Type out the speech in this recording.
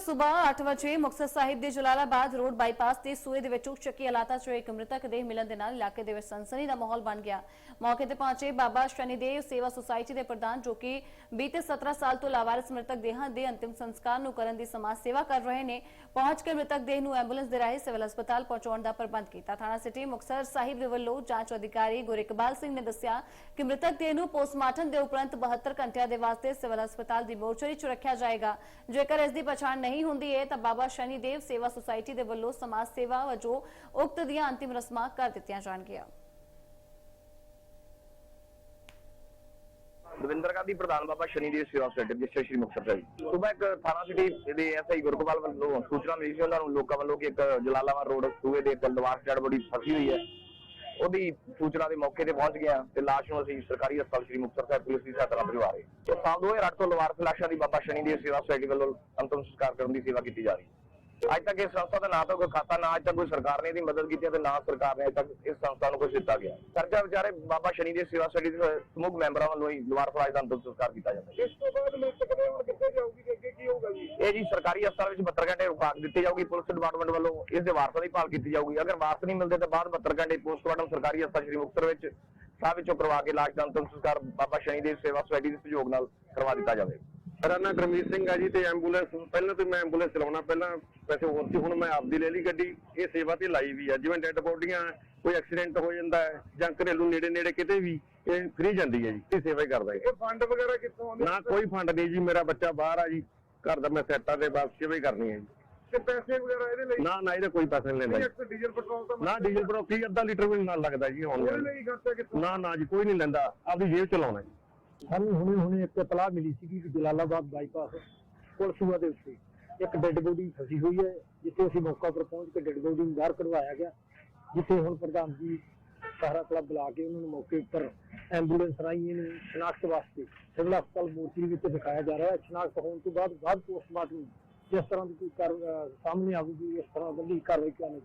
ਸਵੇਰ 8 ਵਜੇ ਮੁਕਤਸਰ ਸਾਹਿਬ ਦੇ ਜਲਾਲਾਬਾਦ ਰੋਡ ਬਾਈਪਾਸ ਤੇ ਸੂਏ ਦੇ ਵਿੱਚ ਚੱਕੀ ਹਾਲਾਤਾਂ 'ਚ ਇੱਕ ਮ੍ਰਿਤਕ ਦੇਹ ਮਿਲਣ ਦੇ ਨਾਲ ਇਲਾਕੇ ਦੇ ਵਿੱਚ ਸਨਸਨੀ ਦਾ ਮਾਹੌਲ ਬਣ ਗਿਆ। ਮੌਕੇ ਤੇ ਪਹੁੰਚੇ ਬਾਬਾ ਸ਼ਨੀਦੇਵ ਸੇਵਾ ਸੁਸਾਇਟੀ ਦੇ ਪ੍ਰਧਾਨ ਜੋ ਕਿ ਬੀਤੇ 17 ਸਾਲ ਤੋਂ ਲਾਵਾਰਿਸ ਮ੍ਰਿਤਕ ਦੇਹਾਂ ਦੇ ਅੰਤਿਮ ਸੰਸਕਾਰ ਨੂੰ ਕਰਨ ਦੀ ਸਮਾਜ ਸੇਵਾ ਕਰ ਰਹੇ ਨੇ, ਪਹੁੰਚ ਕੇ ਮ੍ਰਿਤਕ ਦੇਹ ਨੂੰ ਐਂਬੂਲੈਂਸ ਦੇ ਰਾਹੀਂ ਸਿਵਲ ਹਸਪਤਾਲ ਪਹੁੰਚਾਉਣ ਦਾ ਪ੍ਰਬੰਧ ਕੀਤਾ। ਥਾਣਾ ਸਿਟੀ ਮੁਕਤਸਰ ਸਾਹਿਬ ਦੇ ਵੱਲੋਂ ਜਾਂਚ ਅਧਿਕਾਰੀ ਗੁਰਿਕਬਾਲ ਸਿੰਘ ਨੇ ਦੱਸਿਆ ਕਿ ਮ੍ਰਿਤਕ ਦੇਹ ਨੂੰ ਪੋਸਟਮਾਰਟਮ ਦੇ ਉਪਰੰਤ 72 ਘੰਟਿਆਂ ਦੇ ਵਾਸਤੇ ਸਿਵਲ ਹਸਪਤਾਲ ਦੀ ਮੋਰਚਰੀ 'ਚ ਰੱਖਿਆ ਜਾਏਗਾ। ਜੇਕਰ ਇਸ ਦੀ ਪਛਾਣ ਨਹੀਂ ਹੁੰਦੀ ਹੈ ਤਾਂ ਬਾਬਾ ਸ਼ਨੀਦੇਵ ਸੇਵਾ ਸੁਸਾਇਟੀ ਦੇ ਵੱਲੋਂ ਸਮਾਜ ਸੇਵਾ ਵਜੋਂ ਉਕਤ ਦੀਆਂ ਅੰਤਿਮ ਰਸਮਾਂ ਕਰ ਦਿੱਤੀਆਂ ਜਾਣਗੀਆਂ। ਦਵਿੰਦਰ ਗਾਂਧੀ, ਪ੍ਰਧਾਨ ਬਾਬਾ ਸ਼ਨੀਦੇਵ ਸੇਵਾ ਸੈਂਟਰ ਜਿਸਟਰ ਸ਼੍ਰੀ ਮੁਕਤਸਰ ਸਾਹਿਬ ਸੁਬਹ ਇੱਕ ਥਾਣਾ ਸਿਟੀ ਦੇ ਐਸਆਈ ਗੁਰਗੋਪਾਲ ਵੱਲੋਂ ਸੂਚਨਾ ਮਿਲੀ ਸੀ, ਉਹਨਾਂ ਨੂੰ ਲੋਕਾਂ ਵੱਲੋਂ ਕਿ ਇੱਕ ਜਲਾਲਾਬਾਦ ਰੋਡ ਸੂਏ ਦੇ ਕਲਦਵਾਰ ਜੜ ਬੜੀ ਫਸੀ ਹੋਈ ਹੈ। ਉਹਦੀ ਸੂਚਨਾ ਦੇ ਮੌਕੇ ਤੇ ਪਹੁੰਚ ਗਿਆ ਤੇ ਲਾਸ਼ ਨੂੰ ਅਸੀਂ ਸਰਕਾਰੀ ਹਸਪਤਾਲ ਸ਼੍ਰੀ ਮੁਕਤਸਰ ਸਾਹਿਬ ਪੁਲਿਸ ਦੀ ਸਹਾਇਤਾ ਨਾਲ ਭਿਜਵਾ ਰਹੇ ਤੇ ਸਾਲ 2008 ਤੋਂ ਲਵਾਰਸ ਲਾਸ਼ਾਂ ਦੀ ਬਾਬਾ ਸ਼ਨੀਦੇਵ ਸੇਵਾ ਸੁਸਾਇਟੀ ਵੱਲੋਂ ਅੰਤਮ ਸੰਸਕਾਰ ਕਰਨ ਦੀ ਸੇਵਾ ਕੀਤੀ ਜਾ ਰਹੀ ਅੱਜ ਤੱਕ ਇਸ ਸੰਸਥਾ ਦਾ ਨਾ ਤਾਂ ਕੋਈ ਖਾਤਾ, ਨਾ ਅੱਜ ਤੱਕ ਕੋਈ ਸਰਕਾਰ ਨੇ ਇਹਦੀ ਮਦਦ ਕੀਤੀ ਤੇ ਨਾ ਸਰਕਾਰ ਨੇ ਅੱਜ ਤੱਕ ਇਸ ਸੰਸਥਾ ਨੂੰ ਕੁਝ ਦਿੱਤਾ ਗਿਆ ਕਰਜ਼ਾ ਵਿਚਾਰੇ ਬਾਬਾ ਸ਼ਨੀ ਦੇ ਸੇਵਾ ਸਟੱਡੀ ਦੇ ਸਮੂਹ ਮੈਂਬਰਾਂ ਵੱਲੋਂ ਹੀ ਲਵਾਰ ਫਲਾਜ ਦਾ ਅੰਤਮ ਸੰਸਕਾਰ ਕੀਤਾ ਜਾਂਦਾ ਇਸ ਤੋਂ ਬਾਅਦ ਮ੍ਰਿਤਕ ਦੇ ਹੁਣ ਕਿੱਥੇ ਜਾਊਗੀ ਅੱਗੇ? ਕੀ ਇਹ ਜੀ ਸਰਕਾਰੀ ਹਸਪਤਾਲ ਵਿੱਚ 72 ਘੰਟੇ ਰੁਕਾਕ ਦਿੱਤੀ ਜਾਊਗੀ ਪੁਲਿਸ ਡਿਪਾਰਟਮੈਂਟ ਵੱਲੋਂ ਇਸ ਦੇ ਵਾਰਸਾਂ ਦੀ ਭਾਲ ਕੀਤੀ ਜਾਊਗੀ। ਅਗਰ ਵਾਰਸ ਨਹੀਂ ਮਿਲਦੇ ਤਾਂ ਬਾਅਦ 72 ਘੰਟੇ ਪੋਸਟਮਾਰਟਮ ਸਰਕਾਰੀ ਹਸਪਤਾਲ ਸ਼੍ਰੀ ਮੁਕਤਸਰ ਵਿੱਚ ਸਾਹਿਬ ਵਿੱਚੋਂ ਕਰਵਾ ਕੇ ਲਾਸ਼ ਦਾ ਅੰਤਿਮ ਸੰਸਕਾਰ ਬਾਬਾ ਸ਼ਨੀ ਦੇ ਸੇਵਾ ਸੁਸਾਇਟੀ ਦੇ ਸਹਿਯੋਗ ਨਾਲ ਕਰਵਾ ਦਿੱਤਾ ਜਾਵੇ। ਮੇਰਾ ਨਾਮ ਗੁਰਮੀਤ ਸਿੰਘ ਆ ਜੀ ਤੇ ਐਂਬੂਲੈਂਸ ਪਹਿਲਾਂ ਤੋਂ ਮੈਂ ਐਂਬੂਲੈਂਸ ਚਲਾਉਣਾ ਪਹਿਲਾਂ ਵੈਸੇ ਹੋਰ ਸੀ ਹੁਣ ਮੈਂ ਆਪਦੀ ਲੈ ਲਈ ਗੱਡੀ। ਇਹ ਸੇਵਾ ਤੇ ਲਾਈ ਵੀ ਆ ਜਿਵੇਂ ਡੈੱਡ ਬੋਡੀਆਂ ਕੋਈ ਐਕਸੀਡੈਂਟ ਹੋ ਜਾਂਦਾ ਹੈ ਜਾਂ ਘਰੇਲੂ ਨੇੜੇ ਨੇੜੇ ਕਿਤੇ ਵੀ ਇਹ ਫ੍ਰੀ ਜਾਂਦੀ ਹੈ ਜੀ ਇਹ ਸੇਵਾ ਹੀ ਕਰਦਾ ਹੈ। ਇਹ ਫੰਡ ਵਗੈਰਾ ਕਿੱਥੋਂ ਆਉਂਦੇ ਨਾ ਕੋਈ ਫੰਡ ਨਹੀਂ ਜੀ ਮੇਰਾ ਬੱਚਾ ਬਾਹਰ ਆ ਜੀ। ਘਰ ਦਾ ਮੈਂ ਸੈਟਾ ਦੇ ਬਸ ਸੇਵਾ ਹੀ ਕਰਨੀ ਹੈ ਜੀ। ਤੇ ਪੈਸੇ ਵਗੈਰਾ ਇਹਦੇ ਲਈ? ਨਾ ਨਾ ਇਹਦਾ ਕੋਈ ਪੈਸਾ ਨਹੀਂ ਲੈਂਦਾ ਜੀ। ਇੱਕ ਡੀਜ਼ਲ ਪੈਟਰੋਲ ਤਾਂ ਨਾ ਡੀਜ਼ਲ ਪਰ ਕੀ ਅੱਧਾ ਲੀਟਰ ਵੀ ਨਾਲ ਲੱਗਦਾ ਜੀ ਹੁਣ ਉਹਦੇ ਲਈ ਖਰਚਾ ਕਿੱਥੋਂ? ਨਾ ਨਾ ਜੀ ਕੋਈ ਨਹੀਂ ਲੈਂਦਾ ਆਪਦੀ ਜੇਬ ਚਲਾਉਣਾ ਜੀ। ਸਾਨੂੰ ਹੁਣੇ ਹੁਣੇ ਇੱਕ ਇਤਲਾਹ ਮਿਲੀ ਸੀ ਕਿ ਜਲਾਲਾਬਾਦ ਬਾਈਪਾਸ ਪੁਲਸੂਆ ਦੇ ਉੱਤੇ। ਇੱਕ ਡੈੱਡ ਬੋਡੀ ਫਸੀ ਹੋਈ ਹੈ ਜਿੱਥੇ ਅਸੀਂ ਮੌਕਾ ਪਰ ਪਹੁੰਚ ਕੇ ਡੈੱਡ ਬੋਡੀ ਨੂੰ ਬਾਹਰ ਕਢਵਾਇਆ ਗਿਆ ਜਿੱਥੇ ਹੁਣ ਪ੍ਰਧਾਨ ਜੀ ਸਾਰਾ ਕਲੱਬ ਬੁਲਾ ਕੇ ਉਹਨਾਂ ਨੂੰ ਮੌਕੇ ਉੱਪਰ ਐਂਬੂਲੈਂਸ ਰਾਹੀਂ ਇਹਨੂੰ ਸ਼ਨਾਖਤ ਵਾਸਤੇ ਸਿਵਲ ਹਸਪਤਾਲ ਮੋਰਚੀ ਵਿੱਚ ਦਿਖਾਇਆ ਜਾ ਰਿਹਾ ਹੈ। ਸ਼ਨਾਖਤ ਹੋਣ ਤੋਂ ਬਾਅਦ ਬਾਅਦ ਪੋਸਟਮਾਰਟਮ ਜਿਸ ਤਰ੍ਹਾਂ ਦੀ ਕੋਈ ਕਾਰ, ਅਹ ਸਾਹਮਣੇ ਆਵੇਗੀ ਇਸ ਤਰ੍ਹਾਂ ਦੀ ਕਾਰਵਾਈ ਕਰਨ